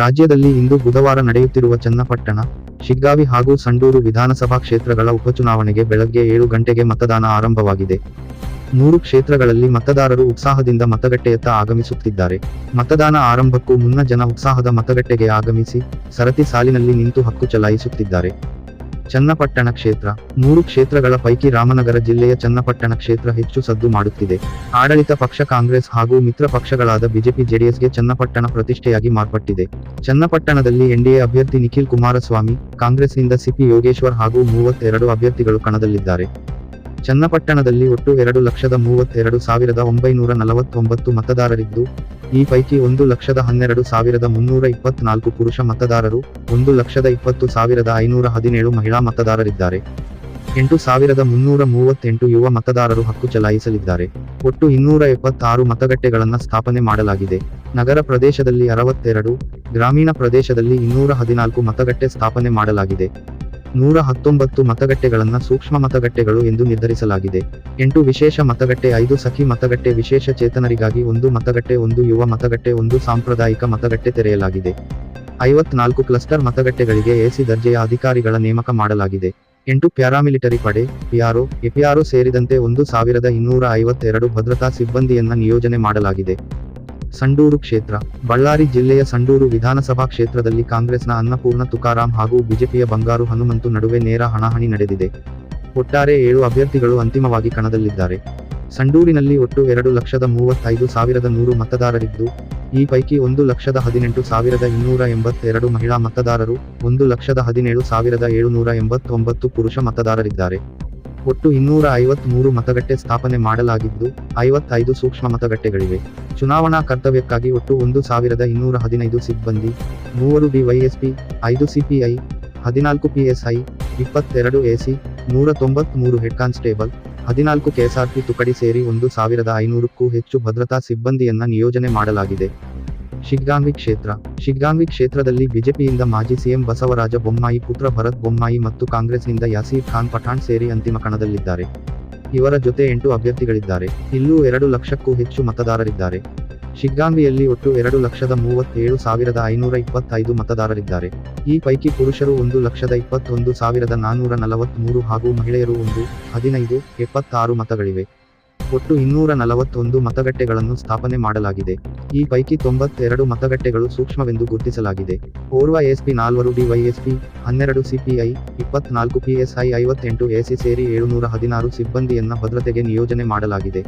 ರಾಜ್ಯದಲ್ಲಿ ಇಂದು ಬುಧವಾರ ನಡೆಯುತ್ತಿರುವ ಚನ್ನಪಟ್ಟಣ, ಶಿಗ್ಗಾವಿ ಹಾಗೂ ಸಂಡೂರು ವಿಧಾನಸಭಾ ಕ್ಷೇತ್ರಗಳ ಉಪಚುನಾವಣೆಗೆ ಬೆಳಗ್ಗೆ ಏಳು ಗಂಟೆಗೆ ಮತದಾನ ಆರಂಭವಾಗಿದೆ. ಮೂರು ಕ್ಷೇತ್ರಗಳಲ್ಲಿ ಮತದಾರರು ಉತ್ಸಾಹದಿಂದ ಮತಗಟ್ಟೆಯತ್ತ ಆಗಮಿಸುತ್ತಿದ್ದಾರೆ. ಮತದಾನ ಆರಂಭಕ್ಕೂ ಮುನ್ನ ಜನ ಉತ್ಸಾಹದ ಮತಗಟ್ಟೆಗೆ ಆಗಮಿಸಿ, ಸರತಿ ಸಾಲಿನಲ್ಲಿ ನಿಂತು ಹಕ್ಕು ಚಲಾಯಿಸುತ್ತಿದ್ದಾರೆ. ಚನ್ನಪಟ್ಟಣ ಕ್ಷೇತ್ರ. ಮೂರು ಕ್ಷೇತ್ರಗಳ ಪೈಕಿ ರಾಮನಗರ ಜಿಲ್ಲೆಯ ಚನ್ನಪಟ್ಟಣ ಕ್ಷೇತ್ರ ಹೆಚ್ಚು ಸದ್ದು ಮಾಡುತ್ತಿದೆ. ಆಡಳಿತ ಪಕ್ಷ, ಕಾಂಗ್ರೆಸ್ ಹಾಗೂ ಮಿತ್ರ ಪಕ್ಷಗಳಾದ ಬಿಜೆಪಿ, ಜೆಡಿಎಸ್ಗೆ ಚನ್ನಪಟ್ಟಣ ಪ್ರತಿಷ್ಠೆಯಾಗಿ ಮಾರ್ಪಟ್ಟಿದೆ. ಚನ್ನಪಟ್ಟಣದಲ್ಲಿ ಎನ್ಡಿಎ ಅಭ್ಯರ್ಥಿ ನಿಖಿಲ್ ಕುಮಾರಸ್ವಾಮಿ, ಕಾಂಗ್ರೆಸ್ನಿಂದ ಸಿಪಿ ಯೋಗೇಶ್ವರ್ ಹಾಗೂ ಮೂವತ್ತೆರಡು ಅಭ್ಯರ್ಥಿಗಳು ಕಣದಲ್ಲಿದ್ದಾರೆ. ಚನ್ನಪಟ್ಟಣದಲ್ಲಿ ಒಟ್ಟು ಎರಡು ಲಕ್ಷದ ಮೂವತ್ತೆರಡು ಸಾವಿರದ ಒಂಬೈನೂರ ನಲವತ್ತೊಂಬತ್ತು ಮತದಾರರಿದ್ದು, ಈ ಪೈಕಿ ಒಂದು ಲಕ್ಷದ ಹನ್ನೆರಡು ಸಾವಿರದ ಮುನ್ನೂರ ಇಪ್ಪತ್ನಾಲ್ಕು ಪುರುಷ ಮತದಾರರು, ಒಂದು ಲಕ್ಷದ ಇಪ್ಪತ್ತು ಸಾವಿರದ ಐನೂರ ಹದಿನೇಳು ಮಹಿಳಾ ಮತದಾರರಿದ್ದಾರೆ. ಎಂಟು ಸಾವಿರದ ಮುನ್ನೂರ ಮೂವತ್ತೆಂಟು ಯುವ ಮತದಾರರು ಹಕ್ಕು ಚಲಾಯಿಸಲಿದ್ದಾರೆ. ಒಟ್ಟು ಇನ್ನೂರ ಎಪ್ಪತ್ತಾರು ಮತಗಟ್ಟೆಗಳನ್ನು ಸ್ಥಾಪನೆ ಮಾಡಲಾಗಿದೆ. ನಗರ ಪ್ರದೇಶದಲ್ಲಿ ಅರವತ್ತೆರಡು, ಗ್ರಾಮೀಣ ಪ್ರದೇಶದಲ್ಲಿ ಇನ್ನೂರ ಹದಿನಾಲ್ಕು ಮತಗಟ್ಟೆ ಸ್ಥಾಪನೆ ಮಾಡಲಾಗಿದೆ. ನೂರ ಹತ್ತೊಂಬತ್ತು ಮತಗಟ್ಟೆಗಳನ್ನು ಸೂಕ್ಷ್ಮ ಮತಗಟ್ಟೆಗಳು ಎಂದು ನಿರ್ಧರಿಸಲಾಗಿದೆ. ಎಂಟು ವಿಶೇಷ ಮತಗಟ್ಟೆ, ಐದು ಸಖಿ ಮತಗಟ್ಟೆ, ವಿಶೇಷ ಚೇತನರಿಗಾಗಿ ಒಂದು ಮತಗಟ್ಟೆ, ಒಂದು ಯುವ ಮತಗಟ್ಟೆ, ಒಂದು ಸಾಂಪ್ರದಾಯಿಕ ಮತಗಟ್ಟೆ ತೆರೆಯಲಾಗಿದೆ. ಐವತ್ನಾಲ್ಕು ಕ್ಲಸ್ಟರ್ ಮತಗಟ್ಟೆಗಳಿಗೆ ಎಸಿ ದರ್ಜೆಯ ಅಧಿಕಾರಿಗಳ ನೇಮಕ ಮಾಡಲಾಗಿದೆ. ಎಂಟು ಪ್ಯಾರಾಮಿಲಿಟರಿ ಪಡೆ, ಪಿಆರ್ಒ, ಎಪಿಆರ್ಒ ಸೇರಿದಂತೆ ಒಂದು ಸಾವಿರದ ಇನ್ನೂರ ಐವತ್ತೆರಡು ಭದ್ರತಾ ಸಿಬ್ಬಂದಿಯನ್ನ ನಿಯೋಜನೆ ಮಾಡಲಾಗಿದೆ. ಸಂಡೂರು ಕ್ಷೇತ್ರ. ಬಳ್ಳಾರಿ ಜಿಲ್ಲೆಯ ಸಂಡೂರು ವಿಧಾನಸಭಾ ಕ್ಷೇತ್ರದಲ್ಲಿ ಕಾಂಗ್ರೆಸ್ನ ಅನ್ನಪೂರ್ಣ ತುಕಾರಾಂ ಹಾಗೂ ಬಿಜೆಪಿಯ ಬಂಗಾರು ಹನುಮಂತು ನಡುವೆ ನೇರ ಹಣಾಹಣಿ ನಡೆದಿದೆ. ಒಟ್ಟಾರೆ ಏಳು ಅಭ್ಯರ್ಥಿಗಳು ಅಂತಿಮವಾಗಿ ಕಣದಲ್ಲಿದ್ದಾರೆ. ಸಂಡೂರಿನಲ್ಲಿ ಒಟ್ಟು ಎರಡು ಲಕ್ಷದ ಮೂವತ್ತೈದು ಸಾವಿರದ ನೂರು ಮತದಾರರಿದ್ದು, ಈ ಪೈಕಿ ಒಂದು ಲಕ್ಷದ ಹದಿನೆಂಟು ಸಾವಿರದ ಇನ್ನೂರ ಎಂಬತ್ತೆರಡು ಮಹಿಳಾ ಮತದಾರರು, ಒಂದು ಲಕ್ಷದ ಹದಿನೇಳು ಸಾವಿರದ ಏಳುನೂರ ಎಂಬತ್ತೊಂಬತ್ತು ಪುರುಷ ಮತದಾರರಿದ್ದಾರೆ. ಒಟ್ಟು ಇನ್ನೂರ ಐವತ್ಮೂರು ಮತಗಟ್ಟೆ ಸ್ಥಾಪನೆ ಮಾಡಲಾಗಿದ್ದು, ಐವತ್ತೈದು ಸೂಕ್ಷ್ಮ ಮತಗಟ್ಟೆಗಳಿವೆ. ಚುನಾವಣಾ ಕರ್ತವ್ಯಕ್ಕಾಗಿ ಒಟ್ಟು ಒಂದು ಸಾವಿರದ ಇನ್ನೂರ ಹದಿನೈದು ಸಿಬ್ಬಂದಿ, ಮೂವರು ಬಿವೈಎಸ್ಪಿ ಐದು ಸಿಪಿಐ, ಹದಿನಾಲ್ಕು ಪಿಎಸ್ಐ, ಇಪ್ಪತ್ತೆರಡು ಎಸಿ, ನೂರ ತೊಂಬತ್ಮೂರು ಹೆಡ್ ಕಾನ್ಸ್ಟೇಬಲ್, ಹದಿನಾಲ್ಕು ಕೆಎಸ್ಆರ್ಪಿ ತುಕಡಿ ಸೇರಿ ಒಂದು ಸಾವಿರದ ಐನೂರಕ್ಕೂ ಹೆಚ್ಚು ಭದ್ರತಾ ಸಿಬ್ಬಂದಿಯನ್ನ ನಿಯೋಜನೆ ಮಾಡಲಾಗಿದೆ. ಶಿಗ್ಗಾಂವಿ ಕ್ಷೇತ್ರ. ಶಿಗ್ಗಾಂವಿ ಕ್ಷೇತ್ರದಲ್ಲಿ ಬಿಜೆಪಿಯಿಂದ ಮಾಜಿ ಸಿಎಂ ಬಸವರಾಜ ಬೊಮ್ಮಾಯಿ, ಪುತ್ರ ಭರತ್ ಬೊಮ್ಮಾಯಿ ಮತ್ತು ಕಾಂಗ್ರೆಸ್ನಿಂದ ಯಾಸೀರ್ ಖಾನ್ ಪಠಾಣ್ ಸೇರಿ ಅಂತಿಮ ಕಣದಲ್ಲಿದ್ದಾರೆ. ಇವರ ಜೊತೆ ಎಂಟು ಅಭ್ಯರ್ಥಿಗಳಿದ್ದಾರೆ. ಇಲ್ಲೂ ಎರಡು ಲಕ್ಷಕ್ಕೂ ಹೆಚ್ಚು ಮತದಾರರಿದ್ದಾರೆ. ಶಿಗ್ಗಾಂವಿಯಲ್ಲಿ ಒಟ್ಟು ಎರಡು ಲಕ್ಷದ ಮೂವತ್ತೇಳು ಸಾವಿರದ ಐನೂರ ಇಪ್ಪತ್ತೈದು ಮತದಾರರಿದ್ದಾರೆ. ಈ ಪೈಕಿ ಪುರುಷರು ಒಂದು ಲಕ್ಷದ ಇಪ್ಪತ್ತೊಂದು ಸಾವಿರದ ನಾನೂರ ನಲವತ್ಮೂರು ಹಾಗೂ ಮಹಿಳೆಯರು ಒಂದು, ಹದಿನೈದು, ಎಪ್ಪತ್ತಾರು ಮತಗಳಿವೆ. ಒಟ್ಟು ಇನ್ನೂರ ನಲವತ್ತೊಂದು ಮತಗಟ್ಟೆಗಳನ್ನು ಸ್ಥಾಪನೆ ಮಾಡಲಾಗಿದೆ. ಈ ಪೈಕಿ ತೊಂಬತ್ತೆರಡು ಮತಗಟ್ಟೆಗಳು ಸೂಕ್ಷ್ಮವೆಂದು ಗುರುತಿಸಲಾಗಿದೆ. ಓರ್ವ ಎಸ್ಪಿ ನಾಲ್ವರು ಡಿವೈಎಸ್ಪಿ, ಹನ್ನೆರಡು ಸಿಪಿಐ, ಇಪ್ಪತ್ನಾಲ್ಕು ಪಿಎಸ್ಐ, ಐವತ್ತೆಂಟು ಎಸಿ ಸೇರಿ ಏಳುನೂರ ಹದಿನಾರು ಸಿಬ್ಬಂದಿಯನ್ನ ಭದ್ರತೆಗೆ ನಿಯೋಜನೆ ಮಾಡಲಾಗಿದೆ.